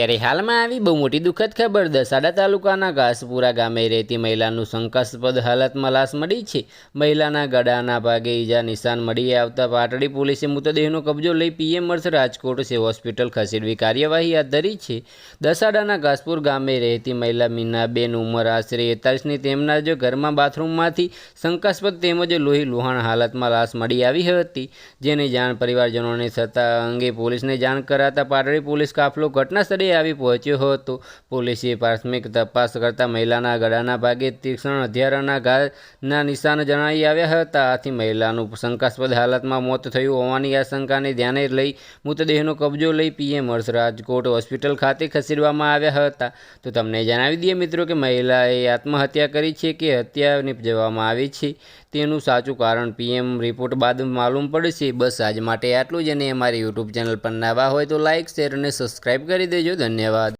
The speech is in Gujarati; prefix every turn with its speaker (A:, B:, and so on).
A: ત્યારે હાલમાં આવી બહુ મોટી દુઃખદ ખબર દસાડા તાલુકાના ઘાસપુરા ગામે રહેતી મહિલાનું શંકાસ્પદ હાલતમાં લાશ મળી છે. મહિલાના ગળાના ભાગે ઈજા નિશાન મળી આવતા પાટડી પોલીસે મૃતદેહનો કબજો લઈ પીએમ અર્થ રાજકોટ સે હોસ્પિટલ ખસેડવી કાર્યવાહી હાથ ધરી છે. દસાડાના ઘાસપુર ગામે રહેતી મહિલા મીનાબેન ઉંમર આશરે એકતાલીસની તેમના જ ઘરમાં બાથરૂમમાંથી શંકાસ્પદ તેમજ લોહી લુહાણ હાલતમાં લાશ મળી આવી હતી, જેની જાણ પરિવારજનોને થતાં અંગે પોલીસને જાણ કરાતા પાટડી પોલીસ કાફલો ઘટના સ્થળે આવી પહોંચ્યો હતો. પોલીસે પ્રાથમિક તપાસ કરતા મહિલાના ગળાના ભાગે તીક્ષ્ણ હથિયારના ઘાના નિશાન જણાઈ આવ્યા હતા. આથી મહિલાનું શંકાસ્પદ હાલતમાં મોત થયું હોવાની આશંકાને ધ્યાને લઈ મૃતદેહનો કબજો લઈ પીએમ હર્ષ રાજકોટ હોસ્પિટલ ખાતે ખસેડવામાં આવ્યા હતા. તો તમને જણાવી દઈએ મિત્રો કે મહિલાએ આત્મહત્યા કરી છે કે હત્યા નિપજવામાં આવી છે? તેનું સાચું કારણ પીએમ રિપોર્ટ બાદ માલુમ પડશે બસ આજ માટે આટલું જ અને અમારી યુટ્યુબ ચેનલ પર નવા હોય તો લાઇક શેર અને સબસ્ક્રાઈબ કરી દેજો. ધન્યવાદ.